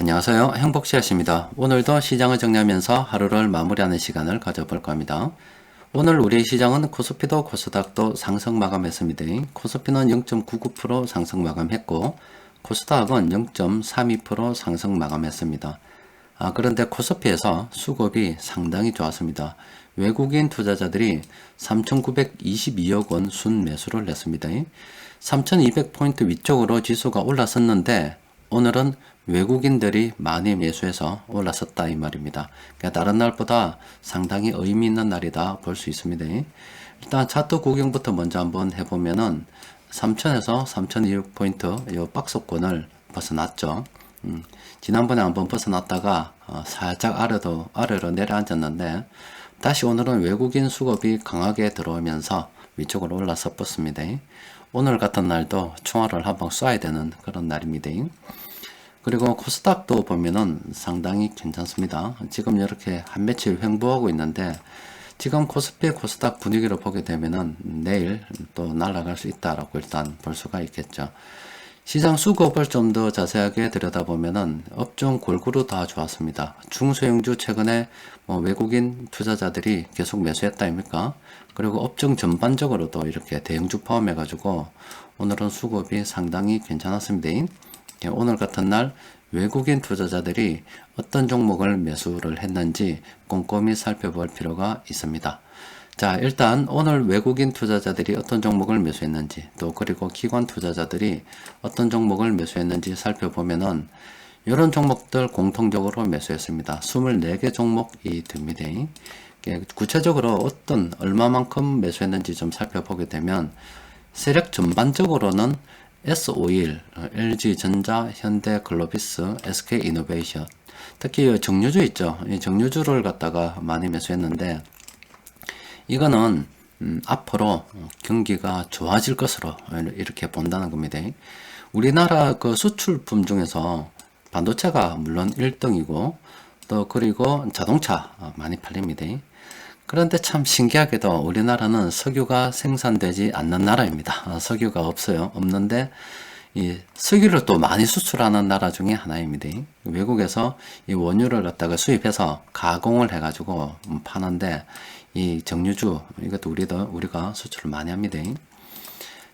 안녕하세요. 행복씨앗입니다. 오늘도 시장을 정리하면서 하루를 마무리하는 시간을 가져볼까 합니다. 오늘 우리 시장은 코스피도 코스닥도 상승 마감했습니다. 코스피는 0.99% 상승 마감했고 코스닥은 0.32% 상승 마감했습니다. 아, 그런데 코스피에서 수급이 상당히 좋았습니다. 외국인 투자자들이 3,922억 원 순매수를 냈습니다. 3,200포인트 위쪽으로 지수가 올라섰는데 오늘은 외국인들이 많이 매수해서 올랐었다 이 말입니다. 그러니까 다른 날보다 상당히 의미 있는 날이다 볼 수 있습니다. 일단 차트 구경부터 먼저 한번 해보면은 3,000에서 3,200포인트 이 박스권을 벗어났죠. 음, 지난번에 한번 벗어났다가 어, 살짝 아래로, 아래로 내려앉았는데 다시 오늘은 외국인 수급이 강하게 들어오면서 위쪽으로 올라서 뻗습니다. 오늘 같은 날도 총알을 한 방 쏴야 되는 그런 날입니다. 그리고 코스닥도 보면은 상당히 괜찮습니다. 지금 이렇게 한 며칠 횡보하고 있는데 지금 코스피 코스닥 분위기를 보게 되면은 내일 또 날아갈 수 있다라고 일단 볼 수가 있겠죠. 시장 수급을 좀 더 자세하게 들여다보면은 업종 골고루 다 좋았습니다. 중소형주 최근에 뭐 외국인 투자자들이 계속 매수했다 입니까? 그리고 업종 전반적으로도 이렇게 대형주 포함해 가지고 오늘은 수급이 상당히 괜찮았습니다. 예, 오늘 같은 날 외국인 투자자들이 어떤 종목을 매수를 했는지 꼼꼼히 살펴볼 필요가 있습니다. 자, 일단 오늘 외국인 투자자들이 어떤 종목을 매수했는지 또 그리고 기관 투자자들이 어떤 종목을 매수했는지 살펴보면은 이런 종목들 공통적으로 매수했습니다. 24개 종목이 됩니다. 예, 구체적으로 어떤 얼마만큼 매수했는지 좀 살펴보게 되면 세력 전반적으로는 S51, LG전자, 현대 글로비스, SK이노베이션 특히 정유주 있죠. 이 정유주를 갖다가 많이 매수했는데 이거는 음, 앞으로 경기가 좋아질 것으로 이렇게 본다는 겁니다. 우리나라 그 수출품 중에서 반도체가 물론 1등이고 또 그리고 자동차 많이 팔립니다. 그런데 참 신기하게도 우리나라는 석유가 생산되지 않는 나라입니다. 아, 석유가 없어요. 없는데 이 석유를 또 많이 수출하는 나라 중에 하나입니다. 외국에서 이 원유를 갖다가 수입해서 가공을 해가지고 파는데 이 정유주 이것도 우리도 우리가 수출을 많이 합니다.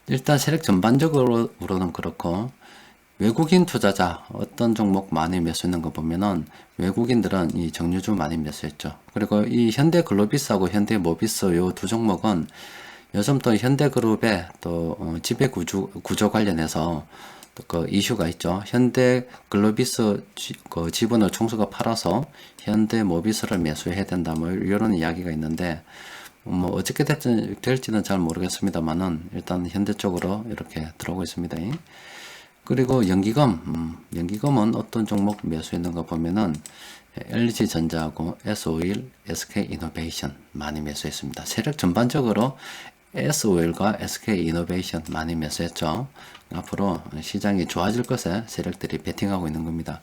일단 세력 전반적으로는 그렇고 외국인 투자자 어떤 종목 많이 매수했는 거 보면은 외국인들은 이 정유주 많이 매수했죠. 그리고 이 현대 글로비스하고 현대 모비스 요 두 종목은 요즘 또 현대그룹의 또 어, 지배 구조, 구조 관련해서 그 이슈가 있죠. 현대 글로비스 지, 그 지분을 총수가 팔아서 현대 모비스를 매수해야 된다 뭐 이런 이야기가 있는데 뭐 어떻게 될지, 될지는 잘 모르겠습니다만은 일단 현대 쪽으로 이렇게 들어오고 있습니다. 그리고 연기금, 음, 연기금은 어떤 종목 매수했는 거 보면은 LG전자하고 S51, SK이노베이션 많이 매수했습니다. 세력 전반적으로 S51과 SK이노베이션 많이 매수했죠. 앞으로 시장이 좋아질 것에 세력들이 베팅하고 있는 겁니다.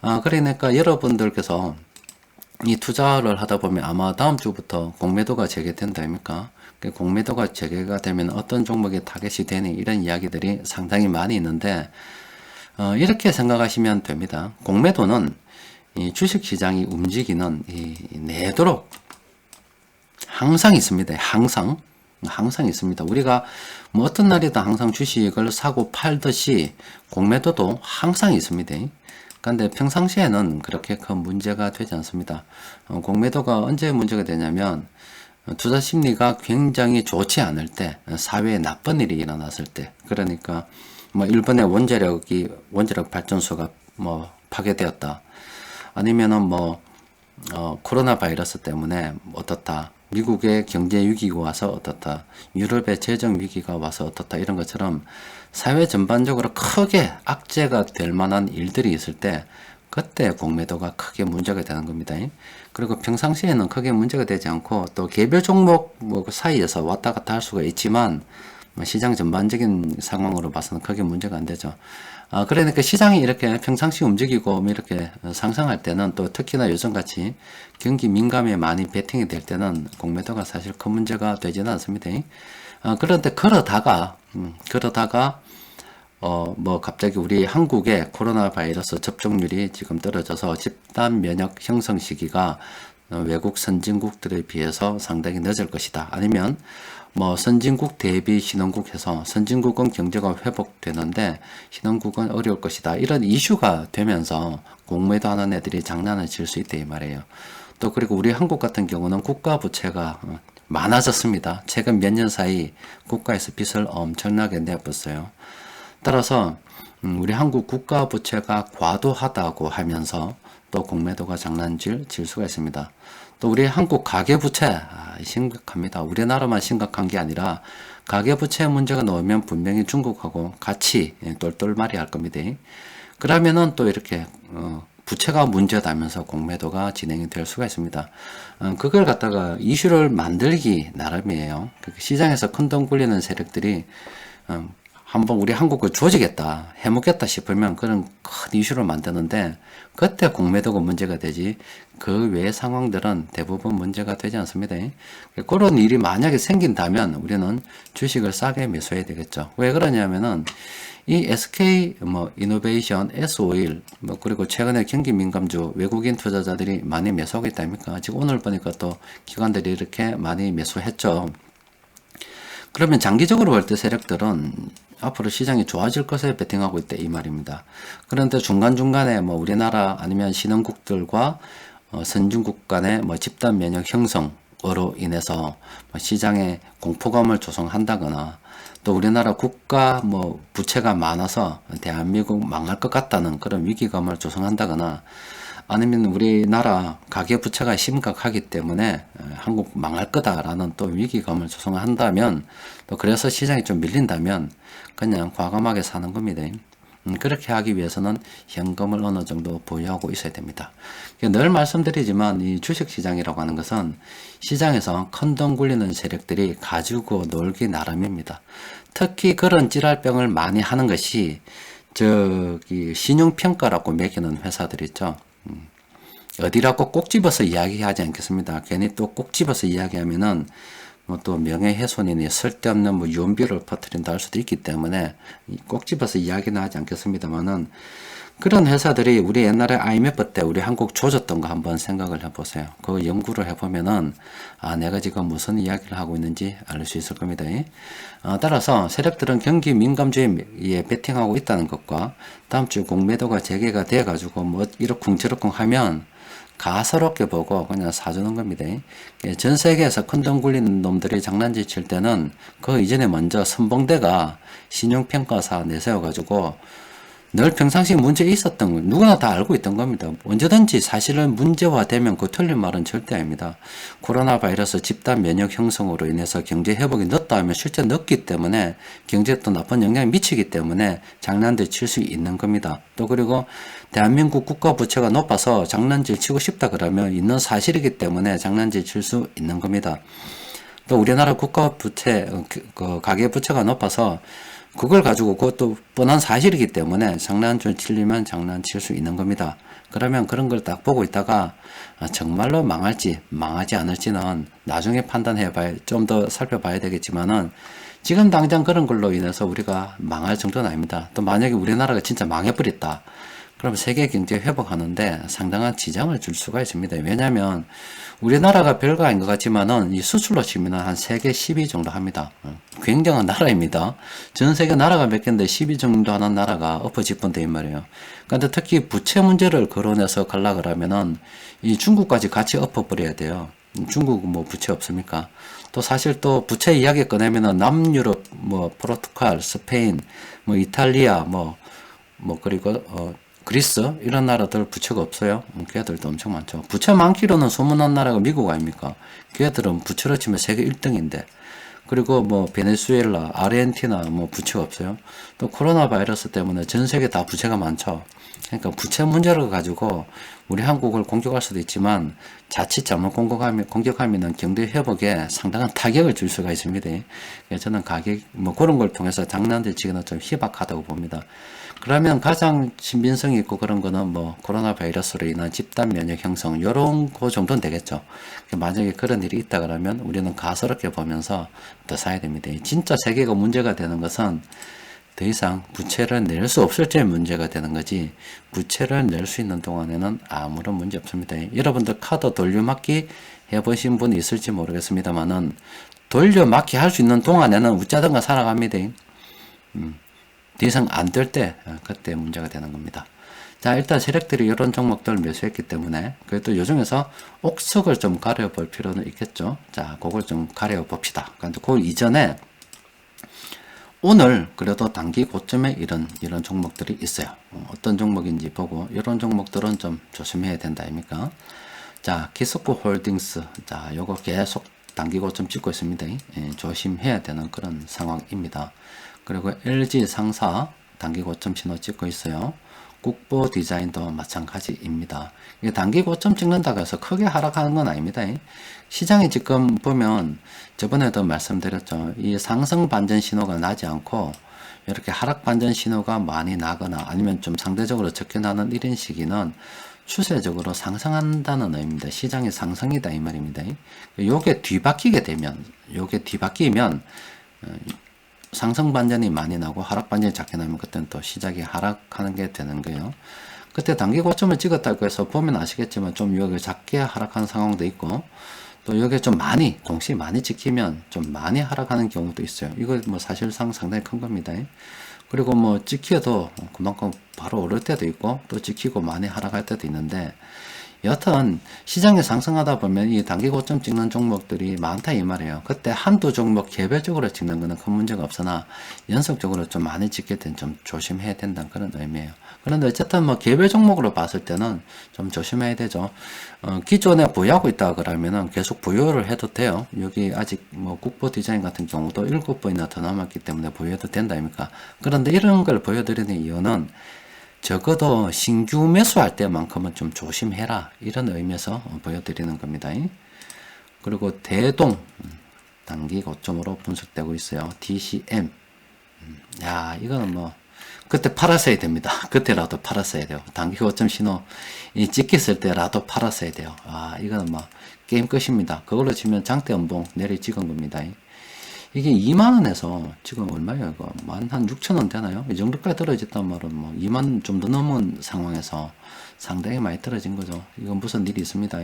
아, 그러니까 여러분들께서 이 투자를 하다 보면 아마 다음 주부터 공매도가 재개된다 아닙니까? 그 공매도가 재개가 되면 어떤 종목에 타겟이 되니 이런 이야기들이 상당히 많이 있는데 어, 이렇게 생각하시면 됩니다. 공매도는 이 주식 시장이 움직이는 이 내도록 항상 있습니다. 항상 항상 있습니다. 우리가 뭐 어떤 날이든 항상 주식을 사고 팔듯이 공매도도 항상 있습니다. 그런데 평상시에는 그렇게 큰 문제가 되지 않습니다. 어, 공매도가 언제 문제가 되냐면 투자 심리가 굉장히 좋지 않을 때, 사회에 나쁜 일이 일어났을 때, 그러니까 뭐 일본의 원자력이 원자력 발전소가 뭐 파괴되었다. 아니면은 뭐 어, 코로나 바이러스 때문에 어떻다. 미국의 경제 위기가 와서 어떻다. 유럽의 재정 위기가 와서 어떻다. 이런 것처럼 사회 전반적으로 크게 악재가 될 만한 일들이 있을 때 그때 공매도가 크게 문제가 되는 겁니다. 그리고 평상시에는 크게 문제가 되지 않고 또 개별 종목 뭐그 사이에서 왔다 갔다 할 수가 있지만 뭐 시장 전반적인 상황으로 봐서는 크게 문제가 안 되죠. 아, 그러니까 시장이 이렇게 평상시 움직이고 뭐 이렇게 상승할 때는 또 특히나 요즘같이 경기 민감에 많이 베팅이 될 때는 공매도가 사실 큰 문제가 되지는 않습니다. 아, 그런데 그러다가, 음, 그러다가 어, 뭐 갑자기 우리 한국의 코로나 바이러스 접종률이 지금 떨어져서 집단 면역 형성 시기가 어, 외국 선진국들에 비해서 상당히 늦을 것이다. 아니면 뭐 선진국 대비 신흥국 해서 선진국은 경제가 회복되는데 신흥국은 어려울 것이다. 이런 이슈가 되면서 공매도 하는 애들이 장난을 칠 수 있다 이 말이에요. 또 그리고 우리 한국 같은 경우는 국가 부채가 어, 많아졌습니다. 최근 몇 년 사이 국가에서 빚을 엄청나게 내었어요. 따라서 음, 우리 한국 국가 부채가 과도하다고 하면서 또 공매도가 장난질 질 수가 있습니다. 또 우리 한국 가계 부채 아, 심각합니다. 우리나라만 심각한 게 아니라 가계 부채 문제가 나오면 분명히 중국하고 같이 예, 똘똘말이 할 겁니다. 그러면은 또 이렇게 어, 부채가 문제다면서 공매도가 진행이 될 수가 있습니다. 어, 그걸 갖다가 이슈를 만들기 나름이에요. 그 시장에서 큰돈 굴리는 세력들이 어, 한번 우리 한국을 조지겠다, 해먹겠다 싶으면 그런 큰 이슈를 만드는데 그때 공매도가 문제가 되지 그 외의 상황들은 대부분 문제가 되지 않습니다. 그런 일이 만약에 생긴다면 우리는 주식을 싸게 매수해야 되겠죠. 왜 그러냐면은 이 SK 뭐 이노베이션, S51 뭐 그리고 최근에 경기 민감주 외국인 투자자들이 많이 매수하고 있다니까 지금 오늘 보니까 또 기관들이 이렇게 많이 매수했죠. 그러면 장기적으로 볼 때 세력들은 앞으로 시장이 좋아질 것에 베팅하고 있다 이 말입니다. 그런데 중간중간에 뭐 우리나라 아니면 신흥국들과 어, 선진국 간의 뭐 집단 면역 형성으로 인해서 뭐 시장에 공포감을 조성한다거나 또 우리나라 국가 뭐 부채가 많아서 대한민국 망할 것 같다는 그런 위기감을 조성한다거나 아니면 우리나라 가계 부채가 심각하기 때문에 한국 망할 거다라는 또 위기감을 조성한다면 또 그래서 시장이 좀 밀린다면 그냥 과감하게 사는 겁니다. 음, 그렇게 하기 위해서는 현금을 어느 정도 보유하고 있어야 됩니다. 늘 말씀드리지만 이 주식시장이라고 하는 것은 시장에서 큰돈 굴리는 세력들이 가지고 놀기 나름입니다. 특히 그런 찌랄병을 많이 하는 것이 저기 신용평가라고 매기는 회사들 있죠. 음, 어디라고 꼭 집어서 이야기하지 않겠습니다. 괜히 또 꼭 집어서 이야기하면은 뭐 또 명예훼손이니 쓸데없는 뭐 윤비를 퍼뜨린다 할 수도 있기 때문에 꼭 집어서 이야기는 하지 않겠습니다만은 그런 회사들이 우리 옛날에 IMF 때 우리 한국 조졌던 거 한번 생각을 해보세요. 그 연구를 해보면은 아 내가 지금 무슨 이야기를 하고 있는지 알 수 있을 겁니다. 어, 따라서 세력들은 경기 민감주에 베팅하고 있다는 것과 다음 주 공매도가 재개가 돼 가지고 뭐 이러쿵저러쿵 하면 가서롭게 보고 그냥 사주는 겁니다. 예, 전 세계에서 큰돈 굴리는 놈들이 장난질 칠 때는 그 이전에 먼저 선봉대가 신용평가사 내세워가지고 늘 평상시 문제 있었던 거 누구나 다 알고 있던 겁니다. 언제든지 사실은 문제화되면 그 틀린 말은 절대 아닙니다. 코로나 바이러스 집단 면역 형성으로 인해서 경제 회복이 늦다 하면 실제 늦기 때문에 경제에 또 나쁜 영향이 미치기 때문에 장난들 칠 수 있는 겁니다. 또 그리고 대한민국 국가 부채가 높아서 장난질 치고 싶다 그러면 있는 사실이기 때문에 장난질 칠 수 있는 겁니다. 또 우리나라 국가 부채, 어, 그, 그 가계 부채가 높아서 그걸 가지고 그것도 뻔한 사실이기 때문에 장난좀 치려면 장난칠 수 있는 겁니다. 그러면 그런 걸 딱 보고 있다가 아, 정말로 망할지 망하지 않을지는 나중에 판단해 봐야 좀 더 살펴봐야 되겠지만은 지금 당장 그런 걸로 인해서 우리가 망할 정도는 아닙니다. 또 만약에 우리나라가 진짜 망해버렸다. 그럼 세계 경제 회복하는데 상당한 지장을 줄 수가 있습니다. 왜냐하면 우리나라가 별거 아닌 것 같지만은 이 수출로 치면 한 세계 10위 정도 합니다. 굉장한 나라입니다. 전 세계 나라가 몇 개인데 10위 정도 하는 나라가 엎어지뻔데 이 말이에요. 그런데 특히 부채 문제를 거론해서 갈라 그러면은 이 중국까지 같이 엎어버려야 돼요. 중국은 뭐 부채 없습니까? 또 사실 또 부채 이야기 꺼내면은 남유럽, 뭐 포르투갈, 스페인, 뭐 이탈리아, 뭐, 뭐 그리고 어 그리스 이런 나라들 부채가 없어요. 음, 걔들도 엄청 많죠. 부채 많기로는 소문난 나라가 미국 아닙니까? 걔들은 부채로 치면 세계 1등인데. 그리고 뭐 베네수엘라, 아르헨티나 뭐 부채가 없어요. 또 코로나 바이러스 때문에 전 세계 다 부채가 많죠. 그러니까 부채 문제를 가지고 우리 한국을 공격할 수도 있지만 자칫 잘못 공격하면 공격하면은 경제 회복에 상당한 타격을 줄 수가 있습니다. 저는 가격 뭐 그런 걸 통해서 장난질 치기는 좀 희박하다고 봅니다. 그러면 가장 신빙성이 있고 그런 거는 뭐 코로나 바이러스로 인한 집단 면역 형성 요런 거 정도는 되겠죠. 만약에 그런 일이 있다 그러면 우리는 가소롭게 보면서 더 사야 됩니다. 진짜 세계가 문제가 되는 것은 더 이상 부채를 낼 수 없을 때 문제가 되는 거지 부채를 낼 수 있는 동안에는 아무런 문제 없습니다. 여러분들 카드 돌려막기 해보신 분 있을지 모르겠습니다만은 돌려막기 할 수 있는 동안에는 웃자든가 살아갑니다. 음, 더 이상 안 될 때 그때 문제가 되는 겁니다. 자 일단 세력들이 이런 종목들 매수했기 때문에 그래도 요 중에서 옥석을 좀 가려볼 필요는 있겠죠. 자 그걸 좀 가려봅시다. 그런데 그 이전에 오늘 그래도 단기 고점에 이런 이런 종목들이 있어요. 어, 어떤 종목인지 보고 이런 종목들은 좀 조심해야 된다 아닙니까? 자 키스코 홀딩스 자 요거 계속 단기 고점 찍고 있습니다. 예, 조심해야 되는 그런 상황입니다. 그리고 LG 상사 단기 고점 신호 찍고 있어요. 국보 디자인도 마찬가지입니다. 이게 단기 고점 찍는다고 해서 크게 하락하는 건 아닙니다. 시장이 지금 보면 저번에도 말씀드렸죠. 이 상승 반전 신호가 나지 않고 이렇게 하락 반전 신호가 많이 나거나 아니면 좀 상대적으로 적게 나는 이런 시기는 추세적으로 상승한다는 의미입니다. 시장이 상승이다 이 말입니다. 요게 뒤바뀌게 되면 요게 뒤바뀌면 어, 상승 반전이 많이 나고 하락 반전이 작게 나면 그때는 또 시작이 하락하는 게 되는 거예요. 그때 단기 고점을 찍었다고 해서 보면 아시겠지만 좀 여기 작게 하락하는 상황도 있고 또 여기에 좀 많이 동시에 많이 찍히면 좀 많이 하락하는 경우도 있어요. 이거 뭐 사실상 상당히 큰 겁니다. 그리고 뭐 찍혀도 그만큼 바로 오를 때도 있고 또 찍히고 많이 하락할 때도 있는데 여튼 시장이 상승하다 보면 이 단기 고점 찍는 종목들이 많다 이 말이에요. 그때 한두 종목 개별적으로 찍는 거는 큰 문제가 없으나 연속적으로 좀 많이 찍게 된좀 조심해야 된다는 그런 의미예요. 그런데 어쨌든 뭐 개별 종목으로 봤을 때는 좀 조심해야 되죠. 어, 기존에 보유하고 있다 그러면은 계속 보유를 해도 돼요. 여기 아직 뭐 국보 디자인 같은 경우도 7번이나 더 남았기 때문에 보유해도 된다 아닙니까? 그런데 이런 걸 보여드리는 이유는 적어도 신규 매수할 때만큼은 좀 조심해라 이런 의미에서 보여드리는 겁니다. 그리고 대동 음, 단기 고점으로 분석되고 있어요. DCM 음, 야 이거는 뭐 그때 팔았어야 됩니다. 그때라도 팔았어야 돼요. 단기 고점 신호 이 찍혔을 때라도 팔았어야 돼요. 아 이거는 뭐 게임 끝입니다. 그걸로 치면 장대 연봉 내리 찍은 겁니다. 이게 2만 원에서 지금 얼마예요, 이거? 만한 6천 원 되나요? 이 정도까지 떨어졌단 말은 뭐 2만 좀 더 넘은 상황에서 상당히 많이 떨어진 거죠. 이건 무슨 일이 있습니다.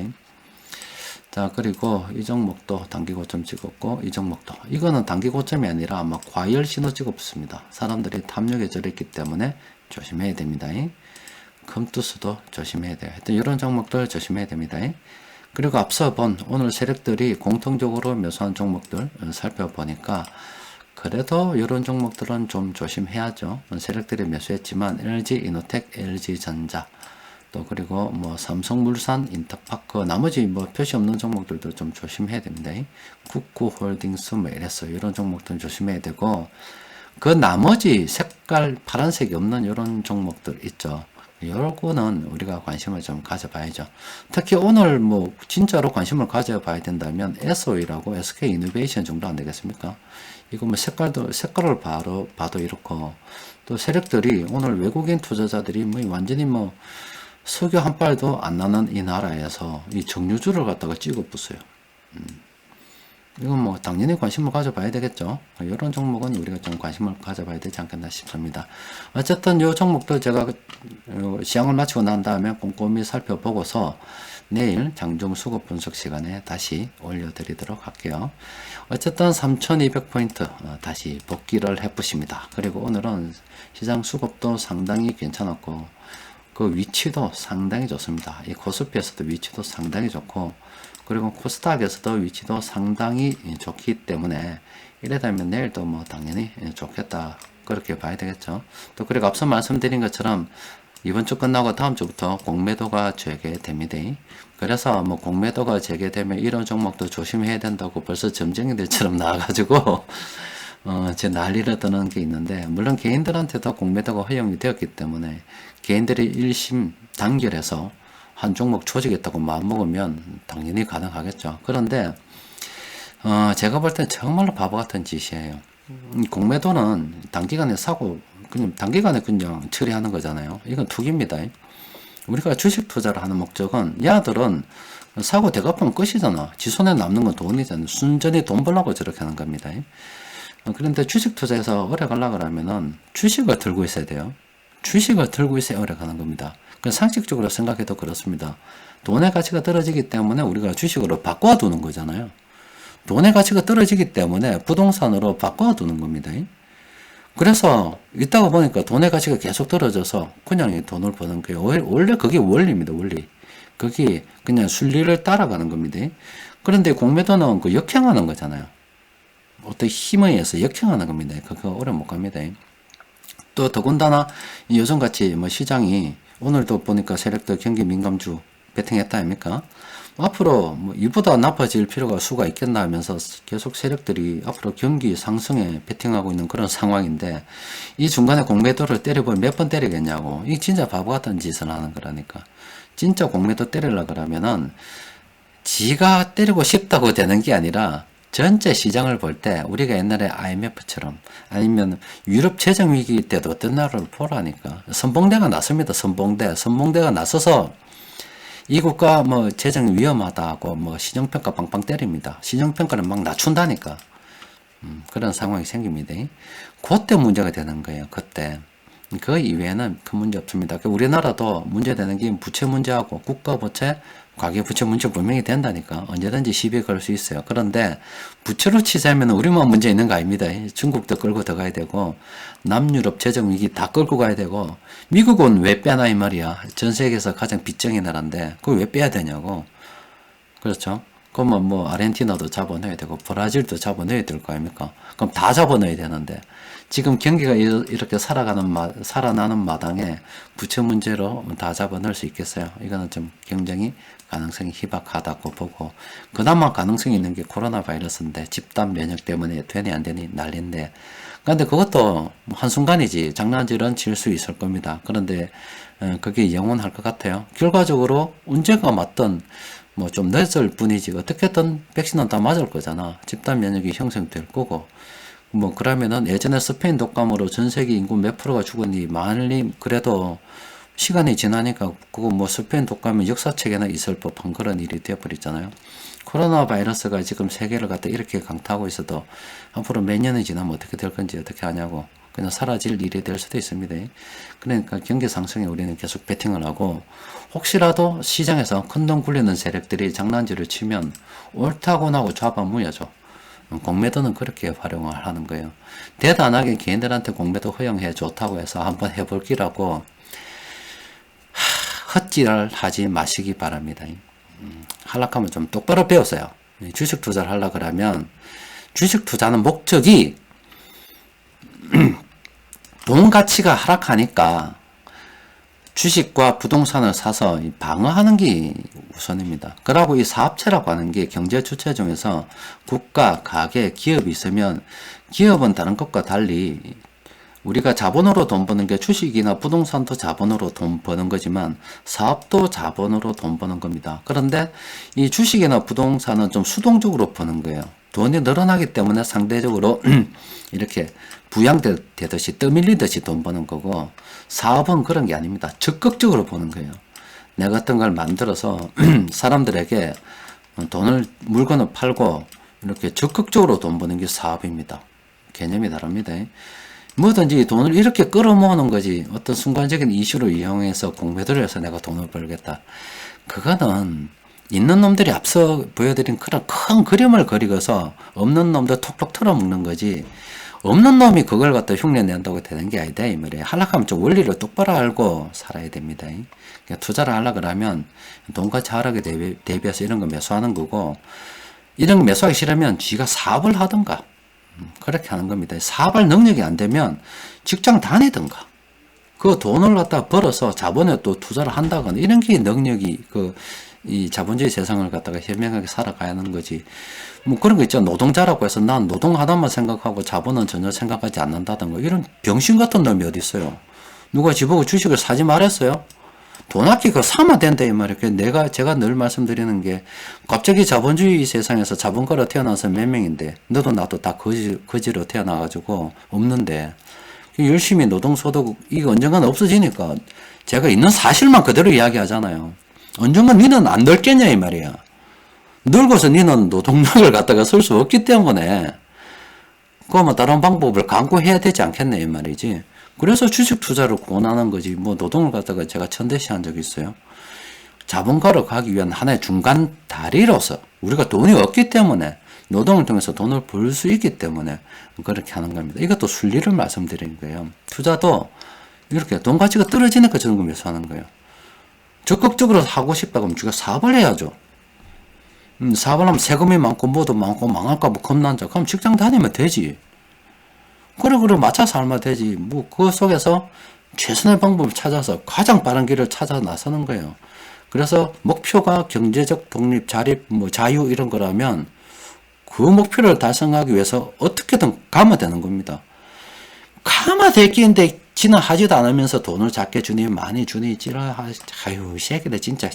자, 그리고 이 종목도 단기 고점 찍었고, 이 종목도. 이거는 단기 고점이 아니라 아마 과열 신호 찍었습니다. 사람들이 탐욕에 절했기 때문에 조심해야 됩니다. 금투수도 조심해야 돼요. 하여튼 이런 종목들 조심해야 됩니다. 그리고 앞서 본 오늘 세력들이 공통적으로 매수한 종목들 살펴보니까 그래도 이런 종목들은 좀 조심해야죠. 세력들이 매수했지만 LG 이노텍, LG 전자 또 그리고 뭐 삼성물산, 인터파크 나머지 뭐 표시 없는 종목들도 좀 조심해야 됩니다. 국구홀딩스 뭐 이랬어 이런 종목들은 조심해야 되고 그 나머지 색깔 파란색이 없는 이런 종목들 있죠. 요거는 우리가 관심을 좀 가져봐야죠. 특히 오늘 뭐 진짜로 관심을 가져봐야 된다면 SOE라고 SK 이노베이션 정도 안 되겠습니까? 이거 뭐 색깔도 색깔을 바로 봐도 이렇고 또 세력들이 오늘 외국인 투자자들이 뭐 완전히 뭐 석유 한 발도 안 나는 이 나라에서 이 정유주를 갖다가 찍어 부어요. 음. 이건 뭐 당연히 관심을 가져봐야 되겠죠. 이런 종목은 우리가 좀 관심을 가져봐야 되지 않겠나 싶습니다. 어쨌든 이 종목도 제가 그, 시향을 마치고 난 다음에 꼼꼼히 살펴보고서 내일 장중 수급 분석 시간에 다시 올려드리도록 할게요. 어쨌든 3200포인트 어, 다시 복귀를 해보십니다. 그리고 오늘은 시장 수급도 상당히 괜찮았고 그 위치도 상당히 좋습니다. 이 코스피에서도 위치도 상당히 좋고 그리고 코스닥에서도 위치도 상당히 좋기 때문에 이래다면 내일도 뭐 당연히 좋겠다 그렇게 봐야 되겠죠. 또 그리고 앞서 말씀드린 것처럼 이번 주 끝나고 다음 주부터 공매도가 재개됩니다. 그래서 뭐 공매도가 재개되면 이런 종목도 조심해야 된다고 벌써 점쟁이들처럼 나와가지고 어, 제 난리를 떠는 게 있는데 물론 개인들한테도 공매도가 허용이 되었기 때문에 개인들이 일심 단결해서 한 종목 조지겠다고 마음먹으면 당연히 가능하겠죠. 그런데 어, 제가 볼 땐 정말로 바보 같은 짓이에요. 공매도는 단기간에 사고 그냥 단기간에 그냥 처리하는 거잖아요. 이건 투기입니다. 우리가 주식 투자를 하는 목적은 야들은 사고 대갚으면 끝이잖아. 지 손에 남는 건 돈이잖아. 순전히 돈 벌라고 저렇게 하는 겁니다. 그런데 주식 투자에서 오래 가려고 하면은 주식을 들고 있어야 돼요. 주식을 들고 있어야 오래 가는 겁니다. 그 상식적으로 생각해도 그렇습니다. 돈의 가치가 떨어지기 때문에 우리가 주식으로 바꿔두는 거잖아요. 돈의 가치가 떨어지기 때문에 부동산으로 바꿔두는 겁니다. 그래서 있다가 보니까 돈의 가치가 계속 떨어져서 그냥 이 돈을 버는 거예요. 원래 그게 원리입니다. 원리. 그게 그냥 순리를 따라가는 겁니다. 그런데 공매도는 그 역행하는 거잖아요. 어떤 힘에 의해서 역행하는 겁니다. 그거 오래 못 갑니다. 또 더군다나 요즘같이 뭐 시장이 오늘도 보니까 세력들 경기 민감주 베팅했다 아닙니까? 앞으로 뭐 이보다 나빠질 필요가 수가 있겠나 하면서 계속 세력들이 앞으로 경기 상승에 베팅하고 있는 그런 상황인데 이 중간에 공매도를 때려보면 몇 번 때리겠냐고 이 진짜 바보 같은 짓을 하는 거라니까 진짜 공매도 때리려 그러면은 지가 때리고 싶다고 되는 게 아니라 전체 시장을 볼 때 우리가 옛날에 IMF처럼 아니면 유럽 재정 위기 때도 어떤 나라를 보라니까 선봉대가 났습니다. 선봉대 선봉대가 나서서 이 국가 뭐 재정이 위험하다고 뭐 시정평가 빵빵 때립니다. 시정평가를 막 낮춘다니까. 음, 그런 상황이 생깁니다. 그때 문제가 되는 거예요. 그때. 그 이외에는 큰 문제 없습니다. 그 우리나라도 문제되는 게 부채 문제하고 국가 부채, 가계 부채 문제 분명히 된다니까. 언제든지 시비에 걸 수 있어요. 그런데 부채로 치자면 우리만 문제 있는 거 아닙니다. 중국도 끌고 들어가야 되고, 남유럽 재정 위기 다 끌고 가야 되고, 미국은 왜 빼나 이 말이야. 전 세계에서 가장 빚쟁이 나라인데, 그걸 왜 빼야 되냐고. 그렇죠? 그러면 뭐 아르헨티나도 잡아넣어야 되고 브라질도 잡아넣어야 될 거 아닙니까? 그럼 다 잡아넣어야 되는데 지금 경기가 이렇게 살아가는 마, 살아나는 마당에 부채 문제로 다 잡아넣을 수 있겠어요? 이거는 좀 굉장히 가능성이 희박하다고 보고 그나마 가능성이 있는 게 코로나 바이러스인데 집단 면역 때문에 되니 안 되니 난리인데 그런데 그것도 한순간이지 장난질은 칠수 있을 겁니다. 그런데 어, 그게 영원할 것 같아요. 결과적으로 언제가 맞던 뭐 좀 늦을 뿐이지 어떻게든 백신은 다 맞을 거잖아. 집단 면역이 형성될 거고. 뭐 그러면은 예전에 스페인 독감으로 전 세계 인구 몇 프로가 죽었니 많이 그래도 시간이 지나니까 그거 뭐 스페인 독감이 역사책에나 있을 법한 그런 일이 되어버렸잖아요. 코로나 바이러스가 지금 세계를 갖다 이렇게 강타하고 있어도 앞으로 몇 년이 지나면 어떻게 될 건지 어떻게 하냐고 그냥 사라질 일이 될 수도 있습니다. 그러니까 경기 상승에 우리는 계속 베팅을 하고 혹시라도 시장에서 큰돈 굴리는 세력들이 장난질을 치면 옳다고 나고 잡아무야죠. 공매도는 그렇게 활용을 하는 거예요. 대단하게 개인들한테 공매도 허용해 좋다고 해서 한번 해볼 기라고 헛질을 하지 마시기 바랍니다. 음, 하락하면 좀 똑바로 배우세요. 주식 투자를 하려 그러면 주식 투자는 목적이 돈 가치가 하락하니까 주식과 부동산을 사서 방어하는 게 우선입니다. 그러고 이 사업체라고 하는 게 경제 주체 중에서 국가, 가게, 기업이 있으면 기업은 다른 것과 달리 우리가 자본으로 돈 버는 게 주식이나 부동산도 자본으로 돈 버는 거지만 사업도 자본으로 돈 버는 겁니다. 그런데 이 주식이나 부동산은 좀 수동적으로 버는 거예요. 돈이 늘어나기 때문에 상대적으로 이렇게 부양되듯이 떠밀리듯이 돈 버는 거고 사업은 그런 게 아닙니다. 적극적으로 보는 거예요. 내가 어떤 걸 만들어서 사람들에게 돈을 물건을 팔고 이렇게 적극적으로 돈 버는 게 사업입니다. 개념이 다릅니다. 뭐든지 돈을 이렇게 끌어모으는 거지 어떤 순간적인 이슈를 이용해서 공매도를 해서 내가 돈을 벌겠다. 그거는 있는 놈들이 앞서 보여드린 그런 큰 그림을 그리고서 없는 놈들 톡톡 털어먹는 거지. 없는 놈이 그걸 갖다 흉내 낸다고 되는 게 아니다. 이 말이에요. 하락하면 좀 원리를 똑바로 알고 살아야 됩니다. 그러니까 투자를 하려고 하면 돈같이 하락에 대비, 대비해서 이런 거 매수하는 거고, 이런 거 매수하기 싫으면 쥐가 사업을 하든가, 음, 그렇게 하는 겁니다. 사업할 능력이 안 되면 직장 다니든가, 그 돈을 갖다 벌어서 자본에 또 투자를 한다거나, 이런 게 능력이 그, 이 자본주의 세상을 갖다가 현명하게 살아가야 하는 거지. 뭐 그런 거 있죠. 노동자라고 해서 난 노동 하나만 생각하고 자본은 전혀 생각하지 않는다든가 이런 병신 같은 놈이 어디 있어요. 누가 지보고 주식을 사지 말았어요? 돈 아끼 그 사면 된다 이 말이에요. 내가 제가 늘 말씀드리는 게 갑자기 자본주의 세상에서 자본가로 태어나서 몇 명인데 너도 나도 다 거지 거지로 태어나가지고 없는데 열심히 노동소득 이게 언젠간 없어지니까 제가 있는 사실만 그대로 이야기하잖아요. 언젠간 니는 안 늙겠냐 이 말이야. 늙어서 니는 노동력을 갖다가 쓸 수 없기 때문에 그러면 다른 방법을 강구해야 되지 않겠네, 이 말이지. 그래서 주식 투자를 권하는 거지. 뭐 노동을 갖다가 제가 천대시한 적이 있어요. 자본가로 가기 위한 하나의 중간 다리로서 우리가 돈이 없기 때문에 노동을 통해서 돈을 벌 수 있기 때문에 그렇게 하는 겁니다. 이것도 순리를 말씀드린 거예요. 투자도 이렇게 돈 가치가 떨어지니까 저런 걸 위해서 하는 거예요. 적극적으로 하고 싶다 그러면 우리가 사업을 해야죠. 음, 사업을 하면 세금이 많고 뭐도 많고 망할까 봐 겁난다. 그럼 직장 다니면 되지. 그래 그래 맞춰 살면 되지. 뭐 그 속에서 최선의 방법을 찾아서 가장 빠른 길을 찾아 나서는 거예요. 그래서 목표가 경제적 독립, 자립, 뭐 자유 이런 거라면 그 목표를 달성하기 위해서 어떻게든 가면 되는 겁니다. 가마 대끼인데 지는 하지도 않으면서 돈을 작게 주니 많이 주니 찌라 하 아유 이 새끼들 진짜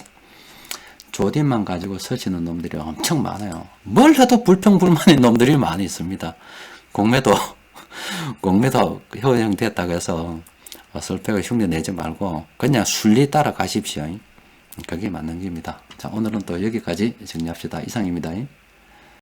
조딘만 가지고 서지는 놈들이 엄청 많아요. 뭘 해도 불평불만인 놈들이 많이 있습니다. 공매도 공매도 허용됐다고 해서 설패가 흉내 내지 말고 그냥 순리 따라 가십시오. 그게 맞는 겁니다. 자 오늘은 또 여기까지 정리합시다. 이상입니다.